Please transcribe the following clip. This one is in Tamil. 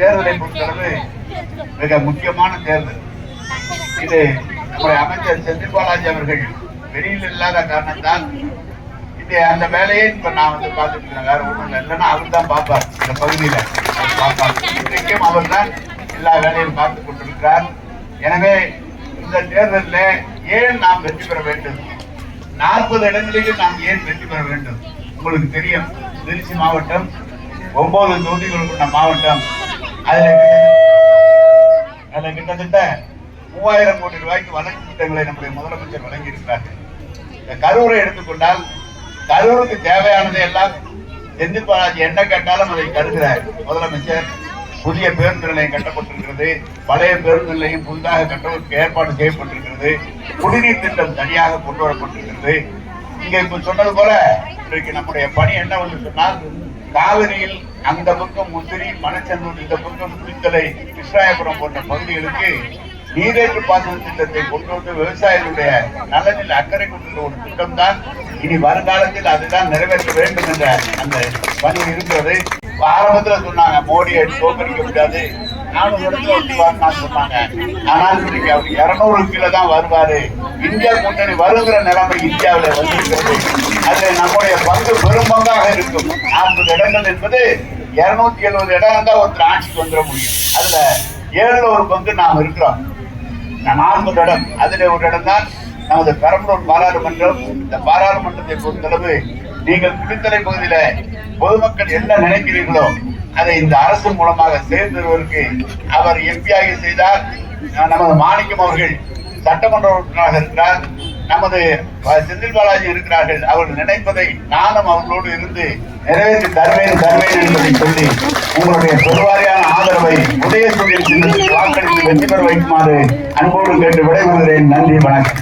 தேர்தலை பொறுத்தளவு மிக முக்கியமான தேர்தல். இது நம்முடைய அமைச்சர் செந்தில் பாலாஜி அவர்கள் வெளியில் இல்லாத காரணத்தால் இது அந்த வேலையை இப்ப நான் வந்து பார்த்துட்டு இருக்கேன் வேற ஒண்ணும் இல்லை. இல்லைன்னா அவர் தான் பார்ப்பார் இந்த பகுதியில. பார்ப்பார். இன்றைக்கும் அவர் தான் எல்லா வேலையும் பார்த்து கொண்டிருக்கிறார். எனவே இந்த தேர்தலில் ஏன் நாம் வெற்றி பெற வேண்டும்? நாற்பது இடங்களிலும் நாம் ஏன் வெற்றி பெற வேண்டும்? உங்களுக்கு தெரியும். திருச்சி மாவட்டம் ஒன்பது தொகுதிகள் கொண்ட மாவட்டம் அதுல அதுல கிட்டத்தட்ட மூவாயிரம் கோடி ரூபாய்க்கு வளர்ச்சி திட்டங்களை நம்முடைய முதலமைச்சர் வழங்கி இருக்கிறார்கள் இந்த கரூரை எடுத்துக்கொண்டால் கரூருக்கு தேவையானதை எல்லாம் செந்தில் பாலாஜி என்ன கேட்டாலும் அதை தருகிறார் முதலமைச்சர் புதிய பேருந்து நிலையம் கட்டப்பட்டிருக்கிறது. பழைய பேருந்து நிலையம் புதிதாக கட்டுவதற்கு ஏற்பாடு செய்யப்பட்டிருக்கிறது. குடிநீர் திட்டம் சரியாக கொண்டு வரப்பட்டிருக்கிறது. இங்க இப்ப சொன்னது போல இன்றைக்கு நம்முடைய பணி என்ன வந்து சொன்னால் காவிரியில் அந்த பக்கம் முந்திரி மணச்சந்தூர் இந்த பக்கம் குளித்தலை கிருஷ்ணாயபுரம் போன்ற பகுதிகளுக்கு நீரேற்று பாசன திட்டத்தை கொண்டு வந்து விவசாயிகளுடைய நலனில் அக்கறை கொண்டுள்ள ஒரு திட்டம் தான் இனி வருங்காலத்தில் அதுதான் நிறைவேற்ற வேண்டும் என்ற அந்த பணி இருக்கிறது ஆரம்பத்தில் சொன்னாங்க மோடியை தோற்கடிக்க முடியாது நானூறு இடத்துல வந்துருவாருன்னு சொன்னாங்க. ஆனால் இன்னைக்கு அவர் இருநூறு கீழே தான் வருவாரு. இந்தியா கூட்டணி வருகிற நிலைமை இந்தியாவில் வந்திருக்கிறது. அதுல நம்முடைய பங்கு பெரும் பங்காக இருக்கும். நாற்பது இடங்கள் என்பது இருநூத்தி எழுபது இடம் தான் ஒருத்தர் ஆட்சிக்கு வந்துட முடியும். அதுல ஏழுல ஒரு பங்கு நாம் இருக்கிறோம். நாற்பது இடம். அதுல ஒரு இடம் தான் நமது பெரம்பலூர் பாராளுமன்றம். இந்த பாராளுமன்றத்தை பொறுத்தளவு நீங்கள் குடித்தலை பகுதியில பொதுமக்கள் என்ன நினைக்கிறீர்களோ அதை இந்த அரசு மூலமாக சேர்ந்தவருக்கு அவர் எம்பியாக செய்தார். நமது மாணிக்கம் அவர்கள் சட்டமன்ற உறுப்பினராக இருக்கிறார் நமது செந்தில் பாலாஜி இருக்கிறார்கள். அவர்கள் நினைப்பதை நானும் அவர்களோடு இருந்து நிறைவேற்றி தருவேன் தருவேன் என்பதை சொல்லி உங்களுடைய பெருவாரியான ஆதரவை உதயசூரியன் வாக்களித்து வெற்றி பெற வைக்குமாறு அன்போடு கேட்டு விடைபெறுகிறேன். நன்றி வணக்கம்.